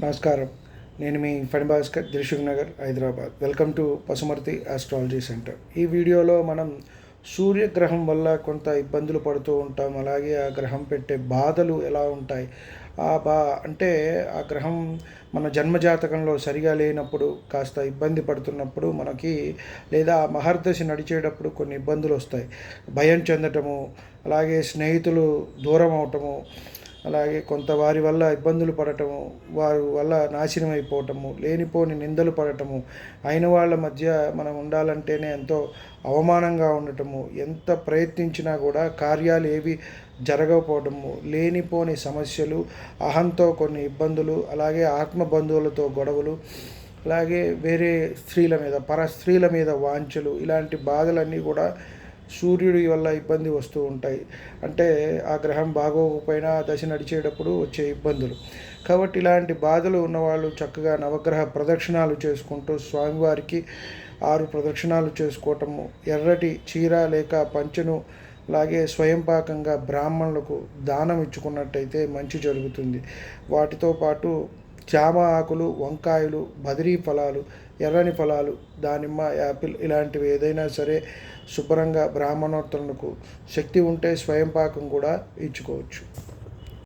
నమస్కారం. నేను మీ Phani Bhaskar Dilsukh Nagar Hyderabad. Welcome to Pasumarthi astrology centre ఈ వీడియోలో మనం సూర్యగ్రహం వల్ల కొంత ఇబ్బందులు పడుతూ ఉంటాం. అలాగే ఆ గ్రహం పెట్టే బాధలు ఎలా ఉంటాయి? ఆ బా అంటే ఆ గ్రహం మన జన్మజాతకంలో సరిగా లేనప్పుడు కాస్త ఇబ్బంది పడుతున్నప్పుడు మనకి లేదా ఆ మహర్దశ నడిచేటప్పుడు కొన్ని ఇబ్బందులు వస్తాయి. భయం చెందటము అలాగే స్నేహితులు దూరం అవటము అలాగే కొంత వారి వల్ల ఇబ్బందులు పడటము వారి వల్ల నాశనం అయిపోవటము లేనిపోని నిందలు పడటము అయిన వాళ్ళ మధ్య మనం ఉండాలంటేనే ఎంతో అవమానంగా ఉండటము ఎంత ప్రయత్నించినా కూడా కార్యాలు ఏవి జరగకపోవటము లేనిపోని సమస్యలు అహంతో కొన్ని ఇబ్బందులు అలాగే ఆత్మ బంధువులతో గొడవలు అలాగే వేరే స్త్రీల మీద పర స్త్రీల మీద వాంఛలు ఇలాంటి బాధలన్నీ కూడా సూర్యుడి వల్ల ఇబ్బంది వస్తూ ఉంటాయి. అంటే ఆ గ్రహం బాగోకపోయినా ఆ దశ నడిచేటప్పుడు వచ్చే ఇబ్బందులు. కాబట్టి ఇలాంటి బాధలు ఉన్నవాళ్ళు చక్కగా నవగ్రహ ప్రదక్షిణాలు చేసుకుంటూ స్వామివారికి ఆరు ప్రదక్షిణాలు చేసుకోవటము ఎర్రటి చీర లేక పంచెను అలాగే స్వయంపాకంగా బ్రాహ్మణులకు దానం ఇచ్చుకున్నట్టయితే మంచి జరుగుతుంది. వాటితో పాటు జామ ఆకులు వంకాయలు బదిరీ ఫలాలు ఎర్రని ఫలాలు దానిమ్మ యాపిల్ ఇలాంటివి ఏదైనా సరే శుభ్రంగా బ్రాహ్మణోత్తరులకు శక్తి ఉంటే స్వయంపాకం కూడా ఇచ్చుకోవచ్చు.